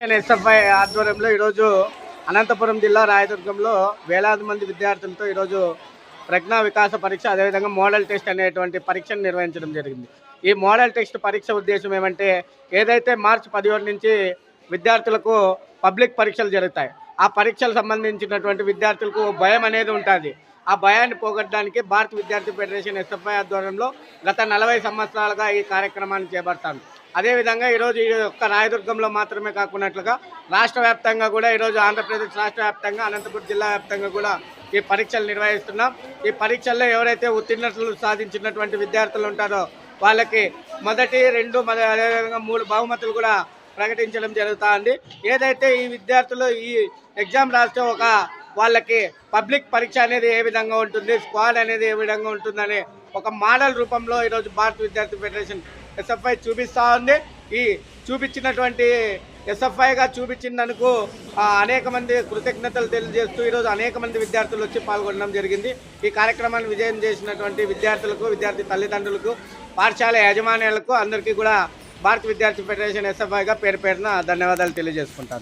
SFI ఆధ్వర్యంలో ఈరోజు అనంతపురం జిల్లా రాయదుర్గంలో వేలాది మంది విద్యార్థులతో ఈరోజు ప్రజ్ఞా వికాస పరీక్ష అదేవిధంగా మోడల్ టెస్ట్ అనేటువంటి పరీక్షను నిర్వహించడం జరిగింది. ఈ మోడల్ టెస్ట్ పరీక్ష ఉద్దేశం ఏమంటే ఏదైతే మార్చి పదిహేడు నుంచి విద్యార్థులకు పబ్లిక్ పరీక్షలు జరుగుతాయి ఆ పరీక్షలకు సంబంధించినటువంటి విద్యార్థులకు భయం అనేది ఉంటుంది. ఆ భయాన్ని పోగొట్టడానికి భారత విద్యార్థి ఫెడరేషన్ ఎస్ఎఫ్ఐ ఆధ్వర్యంలో గత నలభై సంవత్సరాలుగా ఈ కార్యక్రమాన్ని చేపడతాను అదేవిధంగా ఈరోజు ఈ యొక్క రాయదుర్గంలో మాత్రమే కాకున్నట్లుగా రాష్ట్ర వ్యాప్తంగా కూడా ఈరోజు ఆంధ్రప్రదేశ్ రాష్ట్ర వ్యాప్తంగా అనంతపురం జిల్లా వ్యాప్తంగా కూడా ఈ పరీక్షలు నిర్వహిస్తున్నాం. ఈ పరీక్షల్లో ఎవరైతే ఉత్తీర్ణతలు సాధించినటువంటి విద్యార్థులు ఉంటారో వాళ్ళకి మొదటి రెండు అదేవిధంగా మూడు బహుమతులు కూడా ప్రకటించడం జరుగుతూ ఉంది ఏదైతే ఈ విద్యార్థులు ఈ ఎగ్జామ్ రాస్తే ఒక వాళ్ళకి పబ్లిక్ పరీక్ష అనేది ఏ విధంగా ఉంటుంది స్క్వాడ్ అనేది ఏ విధంగా ఉంటుందనే ఒక మోడల్ రూపంలో ఈరోజు భారత విద్యార్థి ఫెడరేషన్ ఎస్ఎఫ్ఐ చూపిస్తూ ఉంది. ఈ చూపించినటువంటి ఎస్ఎఫ్ఐగా చూపించినందుకు అనేక మంది కృతజ్ఞతలు తెలియజేస్తూ ఈరోజు అనేక మంది విద్యార్థులు వచ్చి పాల్గొనడం జరిగింది. ఈ కార్యక్రమాన్ని విజయం చేసినటువంటి విద్యార్థులకు విద్యార్థి తల్లిదండ్రులకు పాఠశాల యాజమాన్యాలకు అందరికీ కూడా భారత విద్యార్థి ఫెడరేషన్ ఎస్ఎఫ్ఐగా పేరు పేరున ధన్యవాదాలు తెలియజేసుకుంటాను.